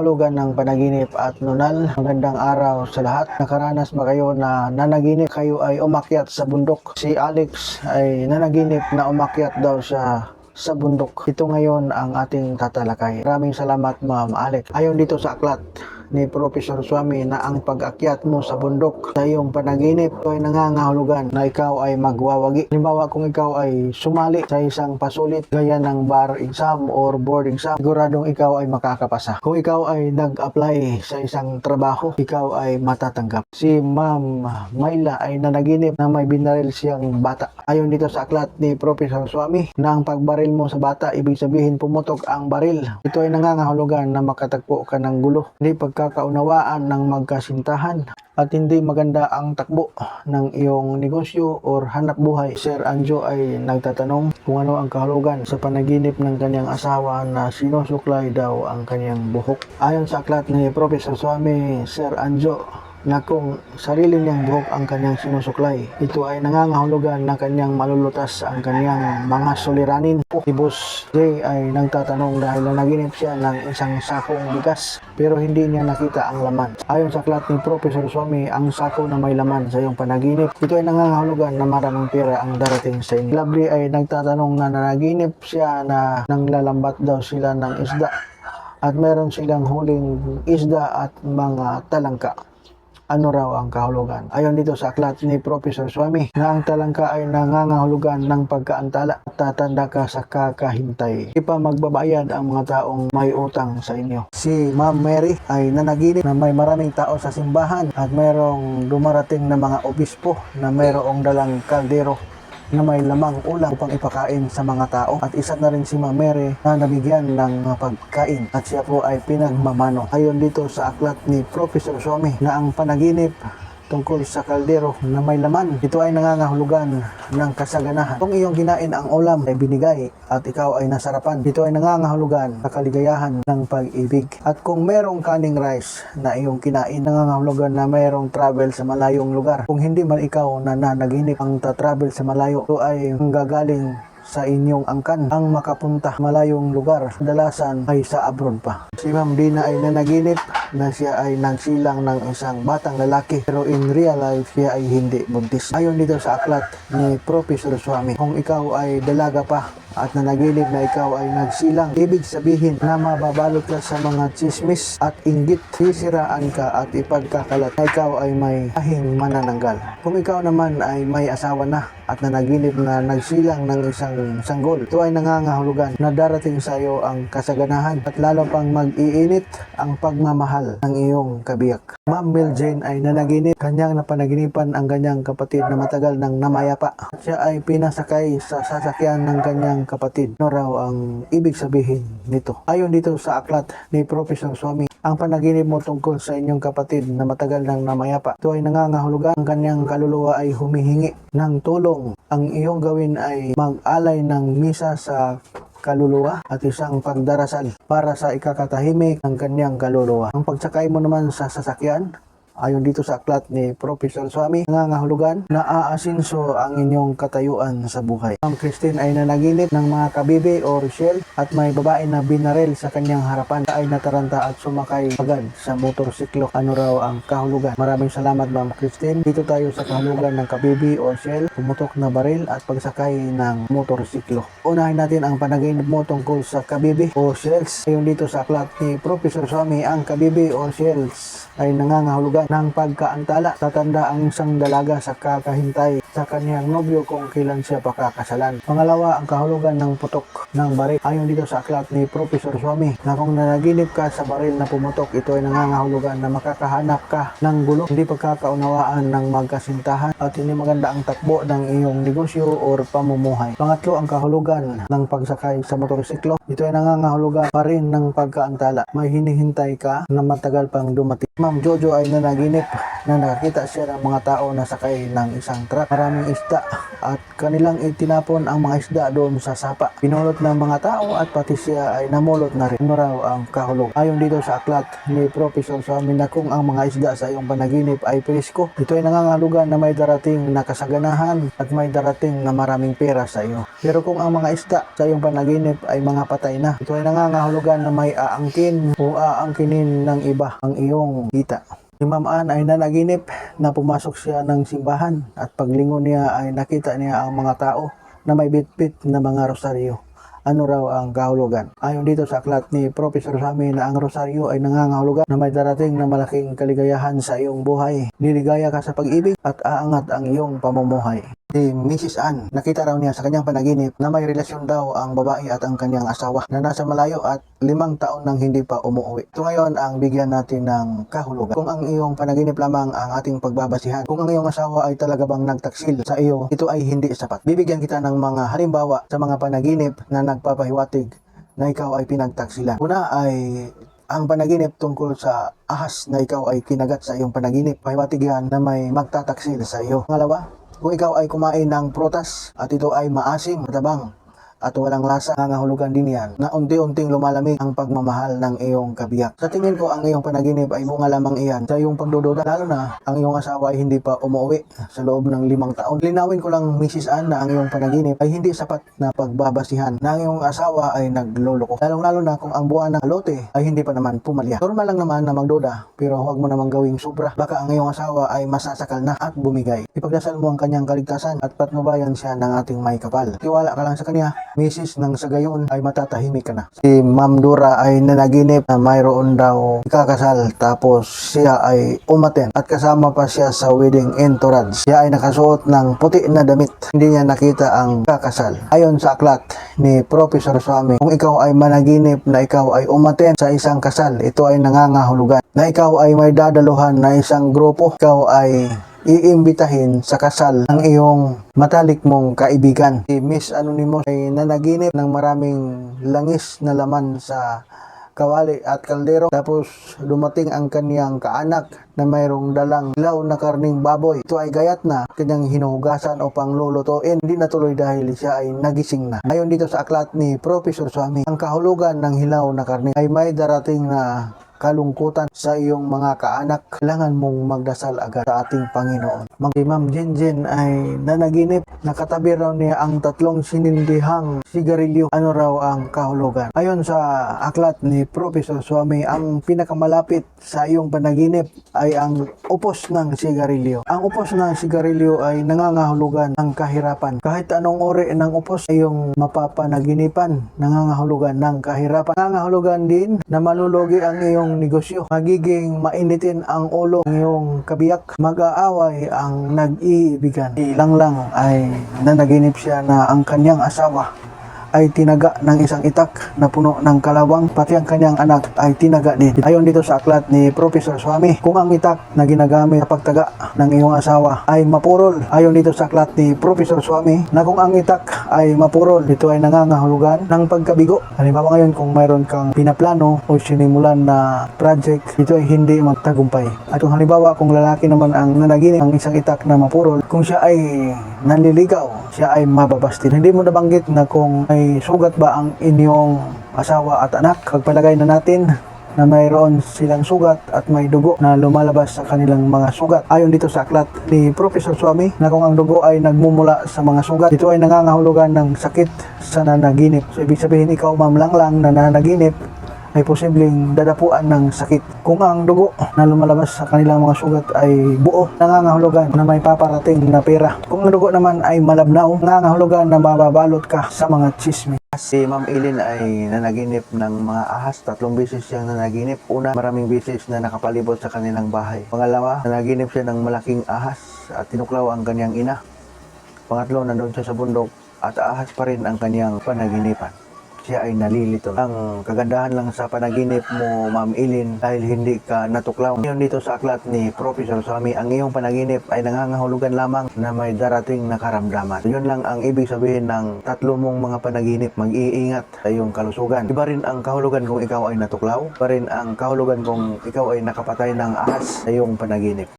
kahulugan ng panaginip at nunal. Magandang araw sa lahat. Nakaranas ba kayo na nanaginip kayo ay umakyat sa bundok? Si Alex ay nanaginip na umakyat daw sa sa bundok. Ito ngayon ang ating tatalakay. Maraming salamat Ma'am Alex. Ayon dito sa aklat ni Professor Swami na ang pag-akyat mo sa bundok sa iyong panaginip ay nangangahulugan na ikaw ay magwawagi. Halimbawa kung ikaw ay sumali sa isang pasulit gaya ng bar exam or board exam, siguradong ikaw ay makakapasa. Kung ikaw ay nag-apply sa isang trabaho, ikaw ay matatanggap. Si Ma'am Mayla ay nanaginip na may binaril siyang bata. Ayon dito sa aklat ni Professor Swami na ang pagbaril mo sa bata, ibig sabihin pumutok ang baril. Ito ay nangangahulugan na makatagpo ka ng gulo. Hindi pagkakaunawaan ng magkasintahan at hindi maganda ang takbo ng iyong negosyo or hanap buhay. Sir Anjo ay nagtatanong kung ano ang kahulugan sa panaginip ng kanyang asawa na sinusuklay daw ang kanyang buhok. Ayon sa aklat ni Professor Swami, Sir Anjo, na kung sarili niyang buhok ang kanyang sinusuklay. Ito ay nangangahulugan na kanyang malulutas ang kanyang mga suliranin. Si Boss J ay nagtatanong dahil naginip siya ng isang sakong bigas pero hindi niya nakita ang laman. Ayon sa aklat ni Professor Swami, ang sako na may laman sa iyong panaginip, ito ay nangangahulugan na maraming pera ang darating sa inyo. Lovely ay nagtatanong na nanaginip siya na nanglalambat daw sila ng isda at meron silang huling isda at mga talangka ano raw ang kahulugan. Ayon dito sa aklat ni Professor Swami na ang talangka ay nangangahulugan ng pagkaantala at tatanda ka sa kakahintay. Di pa magbabayad ang mga taong may utang sa inyo. Si Ma'am Mary ay nanaginip na may maraming tao sa simbahan at mayroong dumarating na mga obispo na mayroong dalang kaldero na may lamang ulam upang ipakain sa mga tao at isa na rin si Ma'am Mary na nabigyan ng pagkain at siya po ay pinagmamano. Ayon dito sa aklat ni Professor Swami na ang panaginip tungkol sa kaldero na may laman. Ito ay nangangahulugan ng kasaganahan. Kung iyong kinain ang ulam ay binigay at ikaw ay nasarapan, ito ay nangangahulugan sa kaligayahan ng pag-ibig. At kung merong kaning rice na iyong kinain, nangangahulugan na merong travel sa malayong lugar. Kung hindi man ikaw na nanaginip ang ta-travel sa malayo, ito ay gagaling sa inyong angkan ang makapunta malayong lugar. Kadalasan ay sa abroad pa. Si Ma'am Dina ay nanaginip na siya ay nagsilang ng isang batang lalaki pero in real life siya ay hindi buntis. Ayon dito sa aklat ni Professor Swami, kung ikaw ay dalaga pa at nanaginip na ikaw ay nagsilang, ibig sabihin na mababalot ka sa mga chismis at inggit, sisiraan ka at ipagkakalat na ikaw ay may ahing manananggal. Kung ikaw naman ay may asawa na at nanaginip na nagsilang ng isang sanggol, ito ay nangangahulugan na darating sa iyo ang kasaganahan at lalo pang mag-iinit ang pagmamahal ng iyong kabiyak. Ma'am Mel Jane ay nanaginip, kanyang napanaginipan ang kanyang kapatid na matagal nang namayapa. Siya ay pinasakay sa sasakyan ng kanyang kapatid. Ano raw ang ibig sabihin nito? Ayon dito sa aklat ni Professor Swami, ang panaginip mo tungkol sa inyong kapatid na matagal nang namayapa. Ito ay nangangahulugan ang kanyang kaluluwa ay humihingi ng tulong. Ang iyong gawin ay mag-alay ng misa sa kaluluwa at isang pagdarasal para sa ikakatahimik ng kanyang kaluluwa. Ang pagsakay mo naman sa sasakyan, ayon dito sa aklat ni Professor Swami, nangangahulugan na aasinso ang inyong katayuan sa buhay. Ang Christine ay nanaginip ng mga kabibi o Rochelle at may babae na binarel sa kanyang harapan ay nataranta at sumakay agad sa motorsiklo. Ano raw ang kahulugan? Maraming salamat Ma'am Christine. Dito tayo sa kahulugan ng kabibi o Rochelle, pumutok na baril at pagsakay ng motorsiklo. Unahin natin ang panaginip mo tungkol sa kabibi o shells. Ayon dito sa aklat ni Professor Swami, ang kabibi o shells ay nangangahulugan ng pagkaantala. Tatanda ang isang dalaga sa kakahintay sa kanyang nobyo kung kailan siya pakakasalan. Pangalawa, ang kahulugan ng putok ng baril. Ayon dito sa aklat ni Professor Swami na kung nanaginip ka sa baril na pumutok, ito ay nangangahulugan na makakahanap ka ng gulo, hindi pagkakaunawaan ng magkasintahan at hindi maganda ang takbo ng iyong negosyo or pamumuhay. Pangatlo, ang kahulugan ng pagsakay sa motorsiklo. Ito ay nangangahulugan pa rin ng pagkaantala. May hinihintay ka na matagal pang dumating. Ma'am Jojo ay nanaginip na nakakita siya ng mga tao na sakay ng isang truck. Maraming isda at kanilang itinapon ang mga isda doon sa sapa. Pinulot ng mga tao at pati siya ay namulot na rin. Ano raw ang kahulog? Ayon dito sa aklat ni Professor Swami na kung ang mga isda sa iyong panaginip ay presko, ito ay nangangalugan na may darating na kasaganahan at may darating na maraming pera sa iyo. Pero kung ang mga isda sa iyong panaginip ay mga patay na, ito ay nangangahulugan na may aangkin o aangkinin ng iba ang iyong kita. Si Ma'am Ann ay nanaginip na pumasok siya ng simbahan at paglingon niya ay nakita niya ang mga tao na may bitbit na mga rosaryo. Ano raw ang kahulugan? Ayon dito sa aklat ni Professor Sami na ang rosaryo ay nangangahulugan na may darating na malaking kaligayahan sa iyong buhay. Liligaya ka sa pag-ibig at aangat ang iyong pamumuhay. Si Mrs. Ann, nakita raw niya sa kanyang panaginip na may relasyon daw ang babae at ang kanyang asawa na nasa malayo at limang taon nang hindi pa umuwi. Ito ngayon ang bigyan natin ng kahulugan. Kung ang iyong panaginip lamang ang ating pagbabasihan, kung ang iyong asawa ay talaga bang nagtaksil sa iyo, ito ay hindi sapat. Bibigyan kita ng mga halimbawa sa mga panaginip na nagpapahiwatig na ikaw ay pinagtaksilan. Una ay ang panaginip tungkol sa ahas na ikaw ay kinagat sa iyong panaginip. Pahiwatig yan na may magtataksil sa iyo. Pangalawa, kung ikaw ay kumain ng prutas at ito ay maasim, matabang, at walang lasa, nangahulugan din yan na unti-unting lumalamig ang pagmamahal ng iyong kabiyak. Sa tingin ko, ang iyong panaginip ay bunga lamang iyan sa iyong pagdududa, lalo na ang iyong asawa ay hindi pa umuwi sa loob ng limang taon. Linawin ko lang, Mrs. Ann, na ang iyong panaginip ay hindi sapat na pagbabasihan na ang iyong asawa ay nagluloko. Lalong-lalo na kung ang buwan ng lote ay hindi pa naman pumalya. Normal lang naman na magduda, pero huwag mo namang gawing sobra. Baka ang iyong asawa ay masasakal na at bumigay. Ipagdasal mo ang kanyang kaligtasan at patnubayan siya ng ating may kapal. Tiwala ka lang sa kanya, Mrs. nang sa gayon ay matatahimik ka na. Si Ma'am Dora ay nanaginip na mayroon daw ikakasal tapos siya ay umaten at kasama pa siya sa wedding entourage. Siya ay nakasuot ng puti na damit. Hindi niya nakita ang kakasal. Ayon sa aklat ni Professor Swami, kung ikaw ay managinip na ikaw ay umaten sa isang kasal, ito ay nangangahulugan na ikaw ay may dadaluhan na isang grupo. Ikaw ay iimbitahin sa kasal ng iyong matalik mong kaibigan. Si Miss Anonymous ay nanaginip ng maraming langis na laman sa kawali at kaldero. Tapos dumating ang kaniyang kaanak na mayroong dalang ilaw na karning baboy. Ito ay gayat na kanyang hinuhugasan o panglulutuin. Hindi natuloy dahil siya ay nagising na. Ngayon dito sa aklat ni Professor Swami, ang kahulugan ng hilaw na karne ay may darating na kalungkutan sa iyong mga kaanak, kailangan mong magdasal agad sa ating Panginoon. Mang si Ma'am Jinjin ay nanaginip, nakatabi raw niya ang tatlong sinindihang sigarilyo. Ano raw ang kahulugan? Ayon sa aklat ni Professor Swami, ang pinakamalapit sa iyong panaginip ay ang upos ng sigarilyo. Ang upos ng sigarilyo ay nangangahulugan ng kahirapan. Kahit anong uri ng upos ay iyong mapapanaginipan, nangangahulugan ng kahirapan. Nangangahulugan din na malulugi ang iyong negosyo. Magiging mainitin ang ulo ng iyong kabiyak. Mag-aaway ang nag-iibigan. Ilang lang ay nanaginip siya na ang kanyang asawa ay tinaga ng isang itak na puno ng kalawang pati ang kanyang anak ay tinaga din. Ayon dito sa aklat ni Professor Swami, kung ang itak na ginagamit sa pagtaga ng iyong asawa ay mapurol. Ayon dito sa aklat ni Professor Swami, na kung ang itak ay mapurol, ito ay nangangahulugan ng pagkabigo. Halimbawa ngayon kung mayroon kang pinaplano o sinimulan na project, ito ay hindi magtagumpay. At kung halimbawa kung lalaki naman ang nanaginip ang isang itak na mapurol, kung siya ay nanliligaw, siya ay mababastin. Hindi mo nabanggit na kung may sugat ba ang inyong asawa at anak. Pagpalagay na natin na mayroon silang sugat at may dugo na lumalabas sa kanilang mga sugat. Ayon dito sa aklat ni Professor Swami na kung ang dugo ay nagmumula sa mga sugat, ito ay nangangahulugan ng sakit sa nanaginip. So ibig sabihin ikaw ma'am lang lang na nanaginip ay posibleng dadapuan ng sakit. Kung ang dugo na lumalabas sa kanilang mga sugat ay buo, nangangahulugan na may paparating na pera. Kung ang dugo naman ay malabnaw, nangangahulugan na mababalot ka sa mga chismis. Si Ma'am Eileen ay nanaginip ng mga ahas. Tatlong beses siyang nanaginip. Una, maraming beses na nakapalibot sa kanilang bahay. Pangalawa, nanaginip siya ng malaking ahas at tinuklaw ang kanyang ina. Pangatlo, nandun siya sa bundok at ahas pa rin ang kanyang panaginipan. Siya ay nalilito. Ang kagandahan lang sa panaginip mo, Ma'am Ilin, dahil hindi ka natuklaw. Ngayon dito sa aklat ni Professor Swami, ang iyong panaginip ay nangangahulugan lamang na may darating na karamdaman. Yun lang ang ibig sabihin ng tatlo mong mga panaginip. Mag-iingat sa iyong kalusugan. Iba rin ang kahulugan kung ikaw ay natuklaw. Iba rin ang kahulugan kung ikaw ay nakapatay ng ahas sa iyong panaginip.